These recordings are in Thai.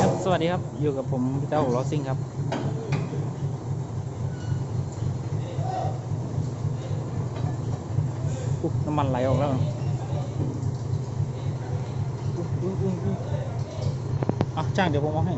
ครับ สวัสดีครับ อยู่กับผมพี่เต้าลอสซิ่งครับ อุ๊บน้ำมันไหลออกแล้วอะจ้างเดี๋ยวผมเอาให้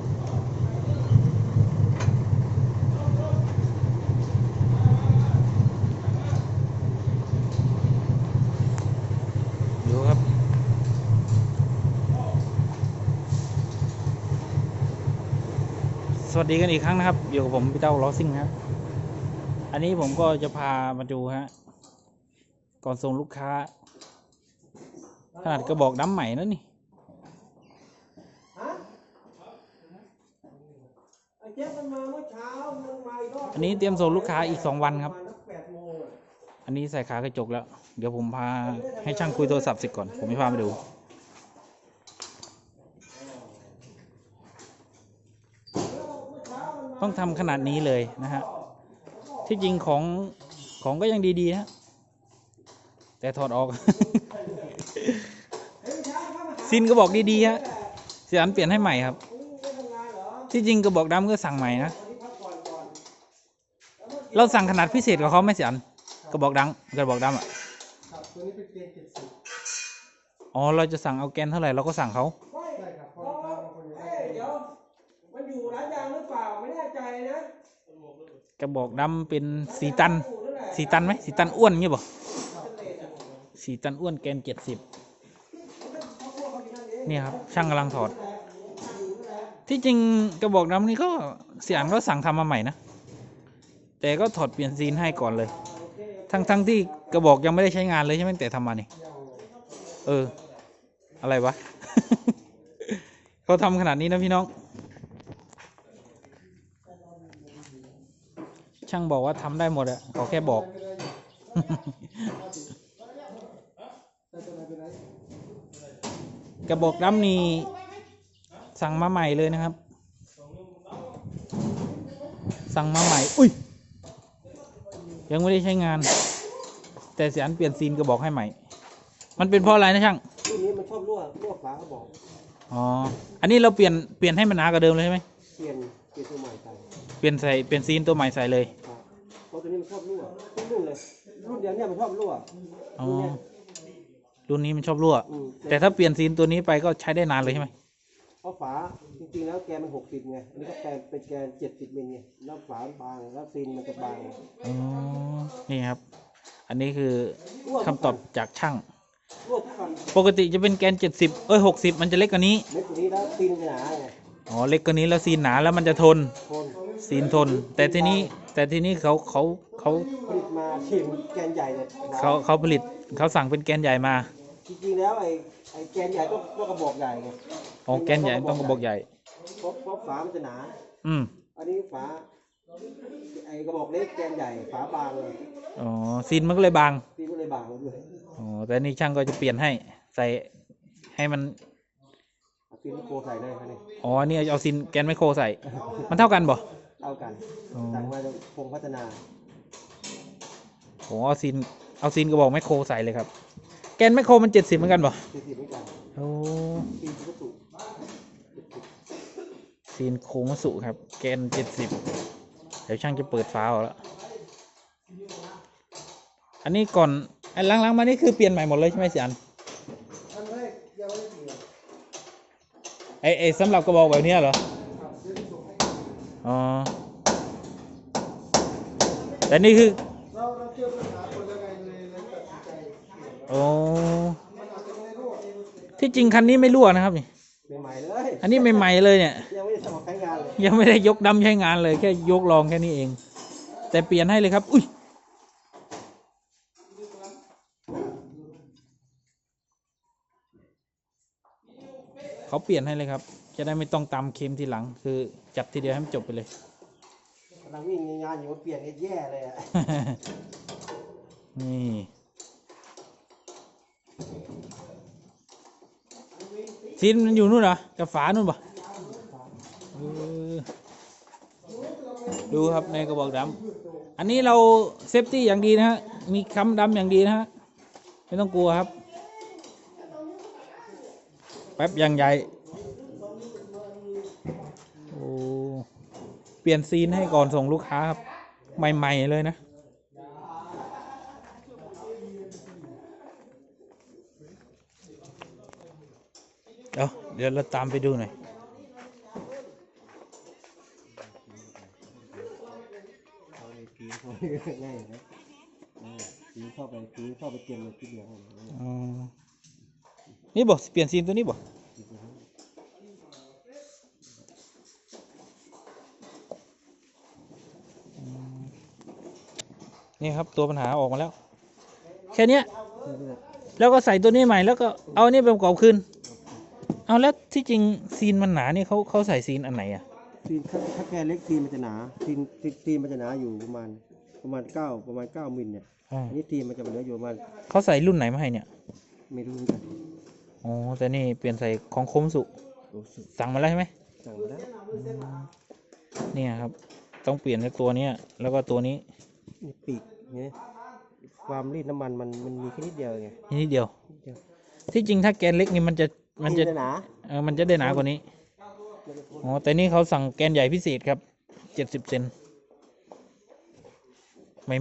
สวัสดีกันอีกครั้งนะครับ อยู่กับผมพี่เต้าลอซิ่งครับ อันนี้ผมก็จะพามาดูฮะ ก่อนส่งลูกค้า ขนาดกระบอกน้ำใหม่นะนี่นนมาอีกรอบอันนี้เตรียมส่งลูกค้าอีกสองวันครับ อันนี้ใส่ขากระจกแล้ว เดี๋ยวผมพาให้ช่างคุยโทรศัพท์เสร็จก่อน ผมไม่พาไปดู ต้องทำขนาดนี้เลยนะฮะที่จริงของของก็ยังดีๆนะแต่ถอดออก ซินก็บอกดีๆฮะเสียอันเปลี่ยนให้ใหม่ครับ ที่จริงกระบอกดำก็สั่งใหม่นะเราสั่งขนาดพิเศษกับเขาไหม่เสียอันกระบอกดังกระบอกดำอะอ๋อเราจะสั่งเอาแกนเท่าไหร่เราก็สั่งเขา ใช่ครับเพราะว่าเอ้ยเดี๋ยว มันอยู่ร้านยางหรือเปล่า ไม่แน่ใจนะ ก ระบอกดำเป็นสีตันสีตันไหมสีตันอ้วนงี้ป่ะเป็นเลสอะสีตันอ้วนแกนเจ็ดสิบเขาพวกเขาอยู่นั่นเองนี่ครับช่างกำลังถอด ที่จริงกระบอกดำนี่ก็เสียอันก็สั่งทำมาใหม่นะ แต่ก็ถอดเปลี่ยนซีนให้ก่อนเลย ทั้งทั้งที่กระบอกยังไม่ได้ใช้งานเลยใช่ไหมแต่ทำมานี่เออ อะไรวะ เขาทำขนาดนี้นะพี่น้อง ช่างบอกว่าทำได้หมดอะเขาแค่บอก กระบอกดำนี่สั่งมาใหม่เลยนะครับ สั่งมาใหม่ อุ้ย ยังไม่ได้ใช้งาน แต่เสียอันเปลี่ยนซีนกระบอกให้ใหม่ มันเป็นเพราะอะไรนะช่างรุ่นนี้มันชอบรั่วรั่วฝาเขาบอก อ๋อ อันนี้เราเปลี่ยนเปลี่ยนให้มันหนากว่าเดิมเลยใช่ไหมเปลี่ยนเปลี่ยนตัวใหม่ไป เปลี่ยนใส่เปลี่ยนซีนตัวใหม่ใส่เลยครับเพราะ ตัวนี้มันชอบรั่วทุกรุ่นเลย รุ่นเดียวเนี่ยมันชอบรั่วอ๋อรุ่นเนี้ยรุ่นนี้มันชอบรั่ว อืมแต่ถ้าเปลี่ยนซีนตัวนี้ไปก็ใช้ได้นานเลยใช่ไหมเพราะฝาจริงๆแล้วแกนมันหกสิบไงอันนี้ก็แกนเป็นแกนเจ็ดสิบมิลไงแล้วฝาบางแล้วซีนมันจะบางอ๋อนี่ครับ อันนี้คือรั่วคำตอบจากช่าง รั่วทุกคันปกติจะเป็นแกนเจ็ดสิบเอ้ยหกสิบมันจะเล็กกว่านี้เล็กกว่านี้แล้วซีนมันจะหนาไงอ๋อเล็กกว่านี้แล้วซีนหนาแล้วมันจะทนทน ซีนทน แต่ทีนี้แต่ทีนี้เขาเขาเขาผลิตมาทีมแกนใหญ่เนี่ยเขาเขาผลิตเขาสั่งเป็นแกนใหญ่มาจริงๆแล้วไอ้ไอ้แกนใหญ่ต้องต้องกระบอกใหญ่ไงอ๋อแกนใหญ่ต้องกระบอกใหญ่ เพราะเพราะฝามันจะหนา อืมอันนี้ฝาไอ้กระบอกเล็กแกนใหญ่ฝาบางเลยอ๋อซีนมันก็เลยบางซีนก็เลยบางเลยอ๋อแต่นี่ช่างก็จะเปลี่ยนให้ใส่ให้มันเอาซีนโคใส่เลยครับนี่อ๋ออันนี่เอาซีนแกนไมโครใส่ มันเท่ากันบ่ เท่ากันอ๋อ สั่งมาจากพงพัฒนาผมเอาซีนเอาซีนกระบอกไมโครใส่เลยครับ แกนไมโครมันเจ็ดสิบเหมือนกันบ่สี่สิบเหมือนกันโอ้ซีนวัตถุซีนโคมัสุครับ แกนเจ็ดสิบเดี๋ยวช่างจะเปิดฟ้าเอาแล้วอันนี้ก่อนไอ้หลังๆมานี่คือเปลี่ยนใหม่หมดเลยใช่ไหมเสียอันอันแรกยังไม่ได้เปลี่ยนไอ้ไอ้สำหรับกระบอกแบบเนี้ยเหรอครับเดี๋ยวจะส่งให้อ๋อ แต่นี่คือเราเราเจอปัญหาคนยังไงเลยเลยตัดสินใจเปลี่ยนโอ้มันอาจจะไม่รั่วที่จริงคันนี้ไม่รั่วนะครับนี่ ใหม่ๆเลยอันนี้ใหม่ๆเลยเนี่ย ยังไม่ได้สมัครใช้งานเลยยังไม่ได้ยกดำใช้งานเลยแค่ยกลองแค่นี้เอง แต่เปลี่ยนให้เลยครับ อุ้ยเขาเปลี่ยนให้เลยครับ จะได้ไม่ต้องตามเค็มทีหลัง คือจับทีเดียวให้มันจบไปเลยกำ ลังวิ่งงานอยู่มาเปลี่ยนเนี่ยแย่เลยอะนี่ซีนมันอยู่นู่นเหรอ กับฝานู่นปะเออดูครับในกระบอกดำอันนี้เราเซฟตี้อย่างดีนะฮะ มีคำดำอย่างดีนะฮะ ไม่ต้องกลัวครับ แป๊บอยังใหญ่ เปลี่ยนซีนให้ก่อนส่งลูกค้าครับ ใหม่ ๆ เลยนะ เดี๋ยวเดี๋ยวเราตามไปดูหน่อยง่ายนะซีนเข้าไปซีนเข้าไปเตรียมเลยที่เหลือนี่บอกเปลี่ยนซีนตัวนี้บอก นี่ครับตัวปัญหาออกมาแล้ว แค่เนี้ยแล้วก็ใส่ตัวนี้ใหม่แล้วก็เอาอันนี้ไปประกอบคืน เอาแล้วที่จริงซีนมันหนานี่เขาเขาใส่ซีนอันไหนอะซีนถ้าถ้าแกเล็กซีนมันจะหนาซีนซีนซีนมันจะหนาอยู่ประมาณประมาณเก้าประมาณเก้ามิลเนี่ยอ๋ออันนี้ซีนมันจะเหลืออยู่ประมาณเขาใส่รุ่นไหนมาให้เนี่ยไม่รู้เหมือนกันอ๋อแต่นี่เปลี่ยนใส่ของคมสุโอ้สุดสั่งมาแล้วใช่ไหมสั่งมาแล้วเนี่ยครับ ต้องเปลี่ยนในตัวเนี้ยแล้วก็ตัวนี้นี่ปีก เนี่ยความรีดน้ำมันมันมันมีแค่นิดเดียวไง นิดเดียวนิดเดียว ที่จริงถ้าแกนเล็กนี่มันจะมันจะซีหนาเออมันจะได้หนากว่านี้อ๋อแต่นี่เขาสั่งแกนใหญ่พิเศษครับเจ็ดสิบเซน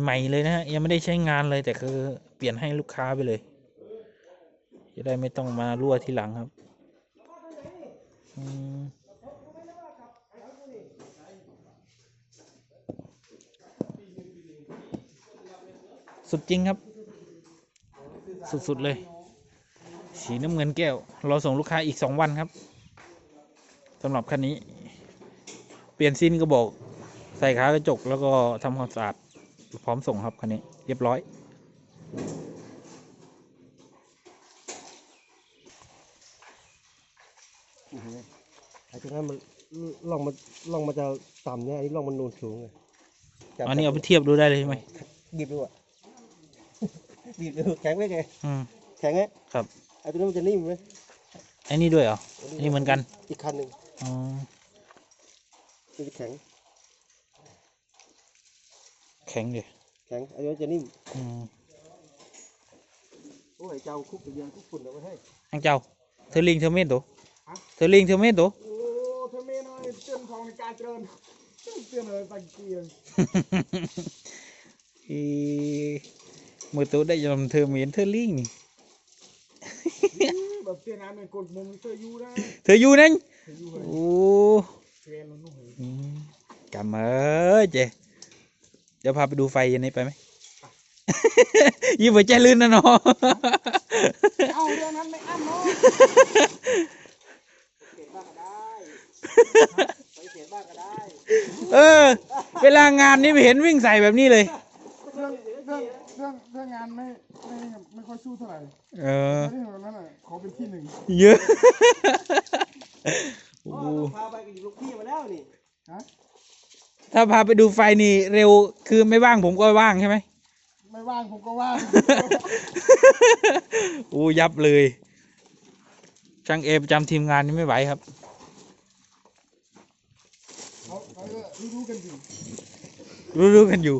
ใหม่ ๆ เลยนะฮะยังไม่ได้ใช้งานเลยแต่คือเปลี่ยนให้ลูกค้าไปเลย จะได้ไม่ต้องมารั่วทีหลังครับ อืม สุดจริงครับ สุด ๆ เลย สีน้ำเงินแก้ว เราส่งลูกค้าอีกสองวันครับสำหรับคันนี้ เปลี่ยนซินก็บอกใส่ขากระจกแล้วก็ทำความสะอาดพร้อมส่งครับคันนี้ เรียบร้อยอื้อหือไอ้ตรงนั้นมันล่องมันล่องมันจะต่ำเนี่ยอันนี้ล่องมันนูนสูงไงจับอันนี้เอาไปเทียบดูได้เลยใช่ไหมบีบดูอะ บีบดูแข็งไหมแกอืม แข็งไหมครับ ไอ้ตัวนั้นมันจะนิ่มไหมไอ้นี่ด้วยเหรออันนี้เหมือนกันอีกคันหนึ่งอ๋อมันจะแข็งแข็งดิแข็งไอ้ตัวนั้นจะนิ่มอืมโอ้ยเจ้าคุกไปเยอะคุกฝุ่นเอาไว้ให้ อังเจ้าเธอลิงเธอเม็ดตัวเธอลิงเธอเม็ดตัว โอ้เธอเมนอยเตือนของในการเจริญเตือนอะไรตังเกียร์อี มือตัวได้ยอมเธอเหม็นเธอลิงนี่ แบบเตือนอันเป็นกดมุมเธออยู่นะเธออยู่นั่นเธออยู่เลยโอ้เทรนแล้วนู่นอืมกำเอ้ยเจเดี๋ยวพาไปดูไฟเย็นนี้ไปไหม ยิ้มหัวใจลื่นนะเนาะ เอาเรื่องนั้นไม่อั้นเนาะเขียนบ้างก็ได้ ไปเขียนบ้างก็ได้ เออ เวลางานนี่ไม่เห็นวิ่งใส่แบบนี้เลย เออไม่ได้เหมือนนั้นอะขอเป็นที่หนึ่งเยอะ โอ้อ๋อต้องพาไปกับลูกพี่มาแล้วนี่ฮะถ้าพาไปดูไฟนี่เร็วคือไม่ว่างผมก็ว่างใช่ไหมไม่ว่างผมก็ว่างโอ้ยับเลยช่างเอประจำทีมงานนี่ไม่ไหวครับเขาเขาก็รู้ๆกันอยู่รู้ๆกันอยู่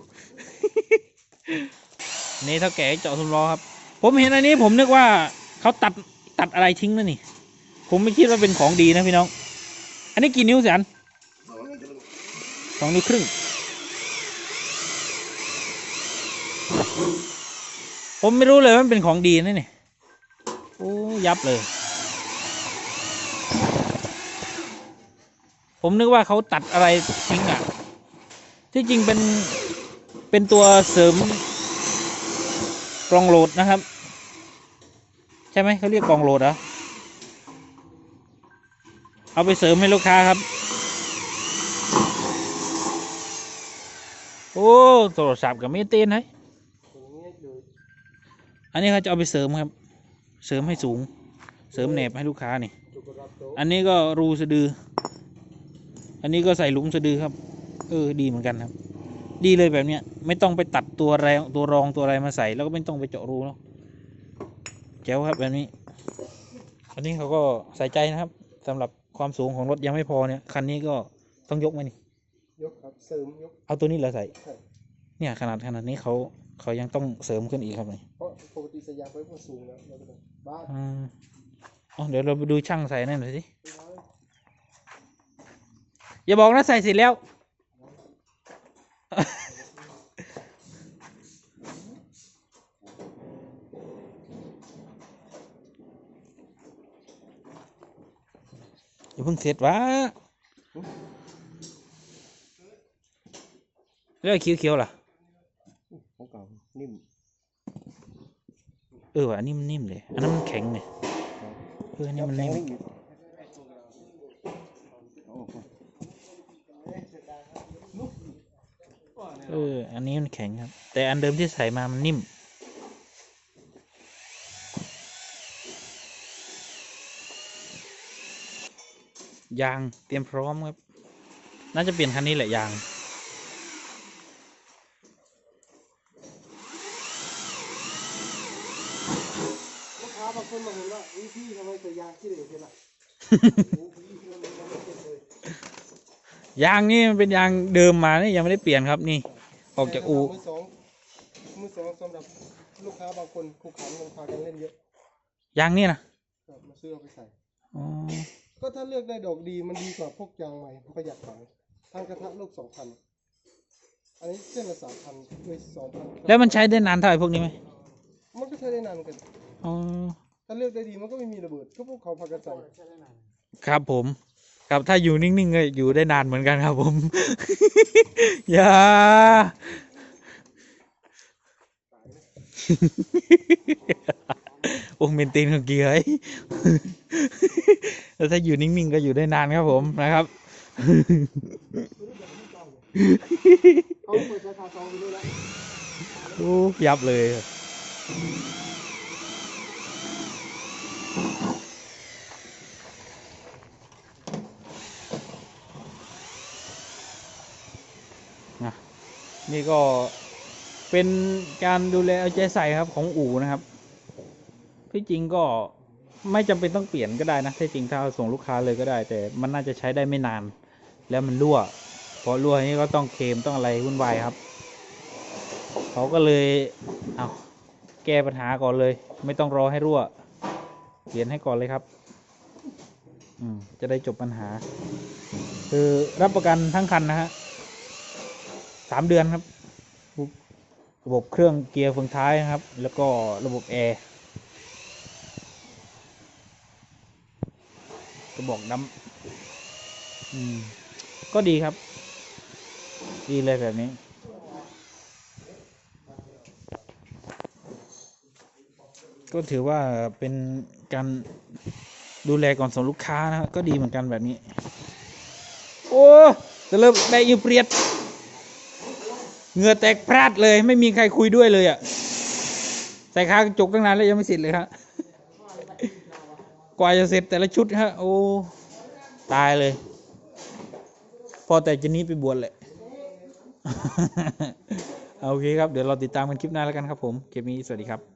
นี่เท่าแก่เจาะสมล้อครับ ผมเห็นอันนี้ผมนึกว่าเขาตัดตัดอะไรทิ้งแล้วนี่ ผมไม่คิดว่าเป็นของดีนะพี่น้อง อันนี้กี่นิ้วแสนสองนิ้วครึ่ง ผมไม่รู้เลยว่ามันเป็นของดีนะนี่ โอ้ยับเลย ผมนึกว่าเขาตัดอะไรทิ้งอะ ที่จริงเป็นเป็นตัวเสริมกลองโหลดนะครับ ใช่ไหมเขาเรียกกองโหลดเหรอเอาไปเสริมให้ลูกค้าครับ โอ้โทรศัพท์กับม่เต้นให้ตรงนี้อยู่อันนี้เขาจะเอาไปเสริมครับ เสริมให้สูง เสริมแหนบให้ลูกค้านี่ อันนี้ก็รูสะดือ อันนี้ก็ใส่หลุมสะดือครับ เออดีเหมือนกันครับ ดีเลยแบบเนี้ย ไม่ต้องไปตัดตัวแรงตัวรองตัวอะไรมาใส่แล้วก็ไม่ต้องไปเจาะรูเนาะ แจ๋วครับแบบนี้ อันนี้เขาก็ใส่ใจนะครับสำหรับความสูงของรถยังไม่พอเนี่ยคันนี้ก็ต้องยกมานี่ยกครับเสริมยกเอาตัวนี้เหราใส่ ใช่เนี่ยขนาดขนาดนี้เขาเขายังต้องเสริมขึ้นอีกครับนี่เพราะปกติสยามไว้พวกสูงแล้วเราจะบ้านอืมอ๋อเดี๋ยวเราไปดูช่างใส่นั่นหน่อยสิอย่าบอกนะใส่เสร็จแล้ว อย่าเพิ่งเสร็จวะแล้วไอ้เขียวๆล่ะของเก่านิ่มเออว่ะอันนี้มันนิ่มเลยอันนั้นมันแข็งเนี่ยเอออันนี้มันนิ่มอยู่โอ้โหเอออันนี้มันแข็งครับ แต่อันเดิมที่ใส่มามันนิ่ม ยางเตรียมพร้อมครับ น่าจะเปลี่ยนคันนี้แหละยาง ลูกค้าบางคนมาเห็นว่าอุ๊ยพี่ทำไมใส่ยางขี้เหร่เช่นล่ะยางนี่มันเป็นยางเดิมมานี่ยังไม่ได้เปลี่ยนครับนี่ ออกจากอูมือสองมือสองสำหรับลูกค้าบางคนคู่ขันลงพากันเล่นเยอะยางนี่นะ ครับมาซื้อเอาไปใส่ อ๋อ ก็ถ้าเลือกได้ดอกดีมันดีกว่าพวกยางใหม่ประหยัดถังทางกระทะลูกสองพันอันนี้เส้นละสามพันด้วยสองพันแล้วมันใช้ได้นานเท่าไอ้พวกนี้ไหมมันก็ใช้ได้นานเหมือนกันอ๋อถ้าเลือกได้ดีมันก็ไม่มีระเบิดก็พวกเขาพากันใส่ครับผมครับถ้าอยู่นิ่งๆก็อยู่ได้นานเหมือนกันครับผม อย่า โอ้เมนเทนของเกียร์ไอ้แล้วถ้าอยู่นิ่งๆก็อยู่ได้นานครับผมนะครับเขาเปิดราคาซองไปด้วยแล้วโอ้ยับเลยนะนี่ก็เป็นการดูแลเอาใจใส่ครับของอู่นะครับ ที่จริงก็ไม่จำเป็นต้องเปลี่ยนก็ได้นะที่จริงถ้าส่งลูกค้าเลยก็ได้ แต่มันน่าจะใช้ได้ไม่นาน แล้วมันรั่วพอรั่วนี่ก็ต้องเคมต้องอะไรวุ่นวายครับเขาก็เลยเอาแก้ปัญหาก่อนเลย ไม่ต้องรอให้รั่ว เปลี่ยนให้ก่อนเลยครับอืมจะได้จบปัญหา คือรับประกันทั้งคันนะฮะสามเดือนครับ ระบบเครื่องเกียร์เฟืองท้ายนะครับ แล้วก็ระบบแอร์กระ บอกน้ำอืม ก็ดีครับ ดีเลยแบบนี้ ก็ถือว่าเป็นการดูแลก่อนส่งลูกค้านะครับก็ดีเหมือนกันแบบนี้ โอ้จะเริ่มแบกอยู่เปรียดเหงื่อแตกพราดเลย ไม่มีใครคุยด้วยเลยอะ่ะ ใส่ขากระจกตั้งนานแล้วยังไม่เสร็จเลยครับ กว่าจะเสร็จแต่ละชุดฮะ โอ้ ตายเลย พอแต่จะนี้ไปบวชแหละ โอเคครับ เดี๋ยวเราติดตามกันคลิปหน้าแล้วกันครับผมเคมนี้สวัสดีครับ